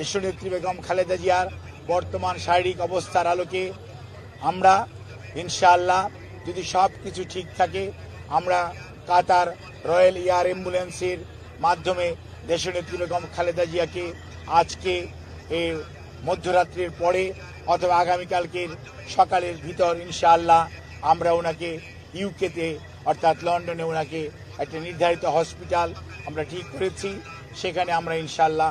দেশনেত্রী বেগম খালেদা জিয়ার বর্তমান শারীরিক অবস্থার আলোকে আমরা, ইনশাআল্লাহ, যদি সব কিছু ঠিক থাকে, আমরা কাতার রয়্যাল এয়ার অ্যাম্বুলেন্সের মাধ্যমে দেশনেত্রী বেগম খালেদা জিয়াকে আজকে এই মধ্যরাত্রির পরে অথবা আগামীকালকের সকালের ভিতর, ইনশাআল্লাহ, আমরা ওনাকে ইউকেতে, অর্থাৎ লন্ডনে ওনাকে একটা নির্ধারিত হসপিটাল আমরা ঠিক করেছি। সেখানে আমরা, ইনশাআল্লাহ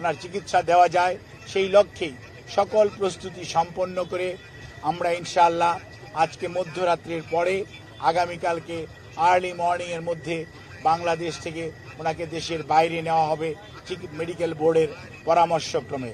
ওনার চিকিৎসা দেওয়া যায়, সেই লক্ষ্যেই সকল প্রস্তুতি সম্পন্ন করে আমরা ইনশাআল্লাহ আজকে মধ্যরাত্রির পরে আগামীকালকে আর্লি মর্নিংয়ের মধ্যে বাংলাদেশ থেকে ওনাকে দেশের বাইরে নেওয়া হবে মেডিকেল বোর্ডের পরামর্শক্রমে।